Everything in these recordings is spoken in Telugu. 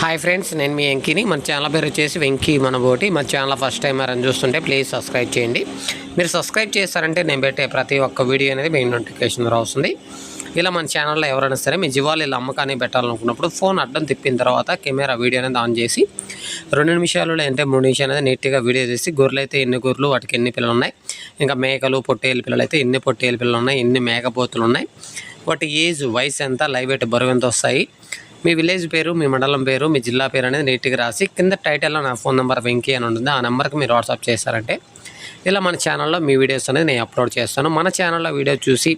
హాయ్ ఫ్రెండ్స్ నేను మీ వెంకీని. మన ఛానల్ పేరు వచ్చేసి వెంకీ మనబోటి. మన ఛానల్ ఫస్ట్ టైం అని చూస్తుంటే ప్లీజ్ సబ్స్క్రైబ్ చేయండి. మీరు సబ్స్క్రైబ్ చేస్తారంటే నేను పెట్టే ప్రతి ఒక్క వీడియో అనేది మీ నోటిఫికేషన్ ద్వారా వస్తుంది. ఇలా మన ఛానల్లో ఎవరైనా సరే మీ జీవాలు ఇలా అమ్మకాన్ని పెట్టాలనుకున్నప్పుడు ఫోన్ అడ్డం తిప్పిన తర్వాత కెమెరా వీడియో అనేది ఆన్ చేసి రెండు నిమిషాలు లేదంటే మూడు నిమిషాలు అనేది నీట్గా వీడియో చేసి గొర్రెలు అయితే ఎన్ని గొర్రెలు వాటికి ఎన్ని పిల్లలు ఉన్నాయి? ఇంకా మేకలు పొట్టేలు పిల్లలు అయితే ఎన్ని పొట్టేలు పిల్లలు ఉన్నాయి? ఎన్ని మేకపోతులు ఉన్నాయి? వాటి ఏజ్ వయసు ఎంత? లైవ్ వెయిట్ బరువు ఎంత వస్తాయి? మీ విలేజ్ పేరు మీ మండలం పేరు మీ జిల్లా పేరు అనేది నీట్గా రాసి కింద టైటిల్లో నా ఫోన్ నెంబర్ వెంకీ అని ఉంటుంది. ఆ నెంబర్కి మీరు వాట్సాప్ చేస్తారంటే ఇలా మన ఛానల్లో మీ వీడియోస్ అనేది నేను అప్లోడ్ చేస్తాను. మన ఛానల్లో వీడియో చూసి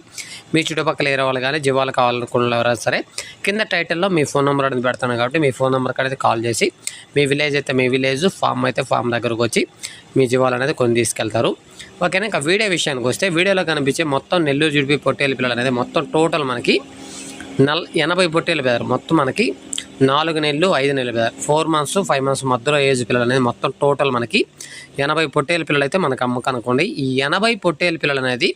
మీ చుట్టుపక్కల ఏరే వాళ్ళు కానీ జీవాలు కావాలనుకున్న ఎవరైనా సరే కింద టైటిల్లో మీ ఫోన్ నెంబర్ అనేది పెడతాను కాబట్టి మీ ఫోన్ నెంబర్కి అనేది కాల్ చేసి మీ విలేజ్ అయితే మీ విలేజ్ ఫామ్ అయితే ఫామ్ దగ్గరకు వచ్చి మీ జీవాలు అనేది కొన్ని తీసుకెళ్తారు. ఓకేనా? ఇంకా వీడియో విషయానికి వస్తే వీడియోలో కనిపించే మొత్తం నెల్లూరు జుడిపి పొట్టేలు పిల్లలు అనేది మొత్తం టోటల్ మనకి నల్ ఎనభై పొట్టేలు బెదర్. మొత్తం మనకి నాలుగు నెలలు ఐదు నెలలు brother. Four months five months మధ్యలో ఏజ్ పిల్లలు అనేది మొత్తం టోటల్ మనకి ఎనభై పొట్టేలు పిల్లలు అయితే మనకు అమ్మకనుకోండి. ఈ ఎనభై పొట్టేలు పిల్లలు అనేది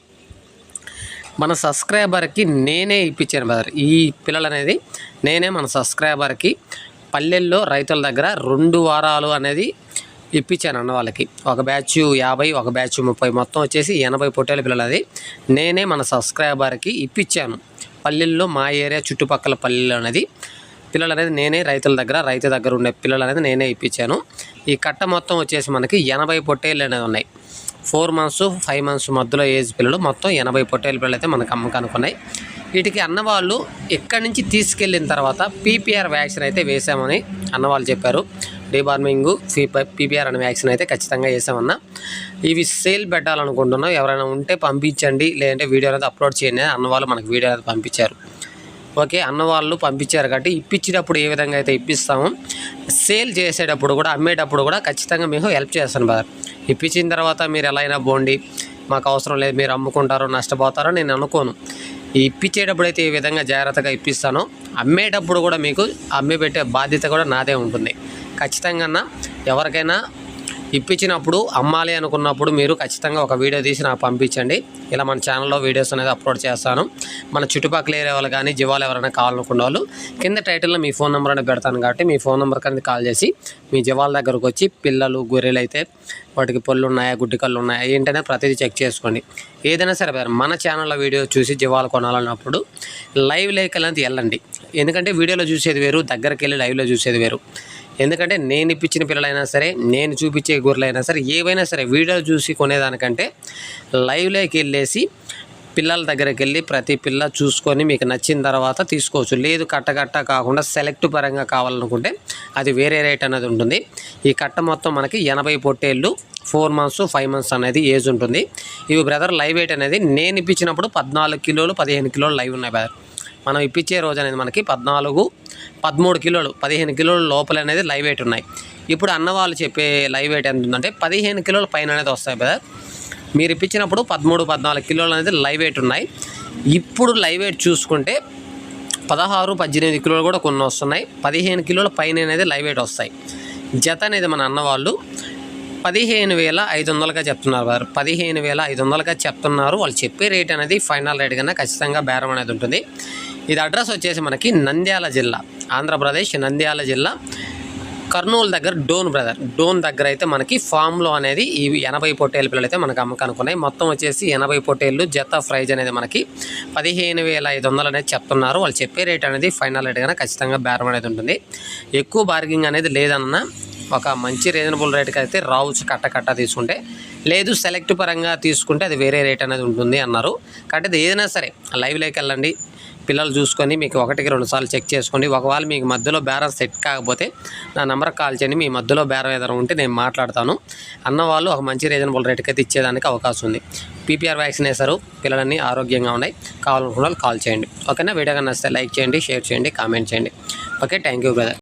మన సబ్స్క్రైబర్కి నేనే ఇప్పించాను బ్రదర్ ఈ పిల్లలు అనేది నేనే మన సబ్స్క్రైబర్కి పల్లెల్లో రైతుల దగ్గర రెండు వారాలు అనేది ఇప్పించాను అన్న వాళ్ళకి. ఒక బ్యాచ్ యాభై ఒక బ్యాచ్ ముప్పై మొత్తం వచ్చేసి ఎనభై పొట్టేల పిల్లలు అది నేనే మన సబ్స్క్రైబర్కి ఇప్పించాను. పల్లెల్లో మా ఏరియా చుట్టుపక్కల పల్లెల్లో అనేది పిల్లలు అనేది నేనే రైతుల దగ్గర రైతు దగ్గర ఉండే పిల్లలు అనేది నేనే ఇప్పించాను. ఈ కట్ట మొత్తం వచ్చేసి మనకి ఎనభై పొట్టేళ్ళు అనేది ఉన్నాయి. ఫోర్ మంత్స్ ఫైవ్ మంత్స్ మధ్యలో ఏజ్ పిల్లలు మొత్తం ఎనభై పొట్టేళ్ళ పిల్లలు అయితే మనకు అమ్మకానికి ఉన్నాయి. వీటికి అన్నవాళ్ళు ఇక్కడి నుంచి తీసుకెళ్ళిన తర్వాత పీపీఆర్ వ్యాక్సిన్ అయితే వేసామని అన్నవాళ్ళు చెప్పారు. డీబార్మింగ్ పీపీఆర్ అనే వ్యాక్సిన్ అయితే ఖచ్చితంగా వేసామన్నా. ఇవి సేల్ పెట్టాలనుకుంటున్నాం. ఎవరైనా ఉంటే పంపించండి. లేదంటే వీడియో అనేది అప్లోడ్ చేయండి అన్నవాళ్ళు మనకు వీడియో అనేది పంపించారు. ఓకే అన్నవాళ్ళు పంపించారు కాబట్టి ఇప్పించేటప్పుడు ఏ విధంగా అయితే ఇప్పిస్తామో సేల్ చేసేటప్పుడు కూడా అమ్మేటప్పుడు కూడా ఖచ్చితంగా మీకు హెల్ప్ చేస్తాను బాగా ఇప్పించిన తర్వాత మీరు ఎలా అయినా పోండి. మాకు అవసరం లేదు మీరు అమ్ముకుంటారో నష్టపోతారో నేను అనుకోను. ఇప్పించేటప్పుడు అయితే ఏ విధంగా జాగ్రత్తగా ఇప్పిస్తానో అమ్మేటప్పుడు కూడా మీకు అమ్మి పెట్టే బాధ్యత కూడా నాదే ఉంటుంది. ఖచ్చితంగా ఎవరికైనా ఇప్పించినప్పుడు అమ్మాలి అనుకున్నప్పుడు మీరు ఖచ్చితంగా ఒక వీడియో తీసి నాకు పంపించండి. ఇలా మన ఛానల్లో వీడియోస్ అనేది అప్లోడ్ చేస్తాను. మన చుట్టుపక్కల ఏరియా వాళ్ళు కానీ జీవాలు ఎవరైనా కావాలనుకున్న వాళ్ళు కింద టైటిల్లో మీ ఫోన్ నెంబర్ అనేది పెడతాను కాబట్టి మీ ఫోన్ నెంబర్ అనేది కాల్ చేసి మీ జీవాల దగ్గరకు వచ్చి పిల్లలు గొర్రెలు అయితే వాటికి పళ్ళు ఉన్నాయా గుడ్డి కళ్ళు ఉన్నాయా ఏంటనే ప్రతిదీ చెక్ చేసుకోండి. ఏదైనా సరే మన ఛానల్లో వీడియో చూసి జీవాలు కొనాలన్నప్పుడు లైవ్ లైక్ అనేది వెళ్ళండి. ఎందుకంటే వీడియోలో చూసేది వేరు దగ్గరికి వెళ్ళి లైవ్లో చూసేది వేరు. ఎందుకంటే నేను ఇప్పించిన పిల్లలైనా సరే నేను చూపించే గొర్రెలైనా సరే ఏవైనా సరే వీడియో చూసి కొనేదానికంటే లైవ్లోకి వెళ్ళేసి పిల్లల దగ్గరికి వెళ్ళి ప్రతి పిల్ల చూసుకొని మీకు నచ్చిన తర్వాత తీసుకోవచ్చు. లేదు కట్ట కట్ట కాకుండా సెలెక్ట్ పరంగా కావాలనుకుంటే అది వేరే రేట్ అనేది ఉంటుంది. ఈ కట్ట మొత్తం మనకి ఎనభై పొట్టేళ్ళు ఫోర్ మంత్స్ ఫైవ్ మంత్స్ అనేది ఏజ్ ఉంటుంది. ఇవి బ్రదర్ లైవ్ వెయిట్ అనేది నేను ఇప్పించినప్పుడు పద్నాలుగు కిలోలు పదిహేను కిలోలు లైవ్ ఉన్నాయి బ్రదర్. మనం ఇప్పించే రోజు అనేది మనకి పద్నాలుగు పదమూడు కిలోలు పదిహేను కిలోల లోపల అనేది లైవ్ వెయిట్ ఉన్నాయి. ఇప్పుడు అన్న వాళ్ళు చెప్పే లైవ్ వెయిట్ ఎంత ఉందంటే పదిహేను కిలోల పైన అనేది వస్తాయి బ్రదర్. మీరు ఇప్పించినప్పుడు పదమూడు పద్నాలుగు కిలోలు అనేది లైవ్ వెయిట్ ఉన్నాయి. ఇప్పుడు లైవ్ వెయిట్ చూసుకుంటే పదహారు పద్దెనిమిది కిలోలు కూడా కొన్ని వస్తున్నాయి. పదిహేను కిలోల పైన అనేది లైవ్ వెయిట్ వస్తాయి. జత అనేది మన అన్నవాళ్ళు పదిహేను వేల ఐదు వందలుగా చెప్తున్నారు వారు పదిహేను వేల ఐదు వందలుగా చెప్తున్నారు. వాళ్ళు చెప్పే రేట్ అనేది ఫైనల్ రేట్ కన్నా ఖచ్చితంగా బేరం అనేది ఉంటుంది. ఇది అడ్రస్ వచ్చేసి మనకి నంద్యాల జిల్లా ఆంధ్రప్రదేశ్ నంద్యాల జిల్లా కర్నూలు దగ్గర డోన్ బ్రదర్. డోన్ దగ్గర అయితే మనకి ఫామ్లో అనేది ఈ ఎనభై పొట్టేలు పిల్లలు అయితే మనకు అమ్మకనుకున్నాయి మొత్తం వచ్చేసి ఎనభై పొట్టేళ్ళు జత ప్రైజ్ అనేది మనకి పదిహేను వేల ఐదు వందలు అనేది చెప్తున్నారు. వాళ్ళు చెప్పే రేట్ అనేది ఫైనల్ రేట్ కన్నా ఖచ్చితంగా బేరం అనేది ఉంటుంది. ఎక్కువ బార్గింగ్ అనేది లేదన్న ఒక మంచి రీజనబుల్ రేట్కి అయితే రావచ్చు కట్ట కట్ట తీసుకుంటే లేదు సెలెక్ట్ పరంగా తీసుకుంటే అది వేరే రేట్ అనేది ఉంటుంది అన్నారు. కాబట్టి ఏదైనా సరే లైవ్లోకి వెళ్ళండి. పిల్లలు చూసుకొని మీకు ఒకటికి రెండు సార్లు చెక్ చేసుకోండి. ఒకవేళ మీకు మధ్యలో బేరం సెట్ కాకపోతే నా నెంబర్కి కాల్ చేయండి. మీ మధ్యలో బేరం ఏదైనా ఉంటే నేను మాట్లాడతాను. అన్న వాళ్ళు ఒక మంచి రీజనబుల్ రేట్కి అయితే ఇచ్చేదానికి అవకాశం ఉంది. పీపీఆర్ వ్యాక్సిన్ వేశారు పిల్లలన్నీ ఆరోగ్యంగా ఉన్నాయి. కావాలనుకున్న వాళ్ళు కాల్ చేయండి. ఓకేనా? వీడియో కన్నా లైక్ చేయండి షేర్ చేయండి కామెంట్ చేయండి. Okay thank you brother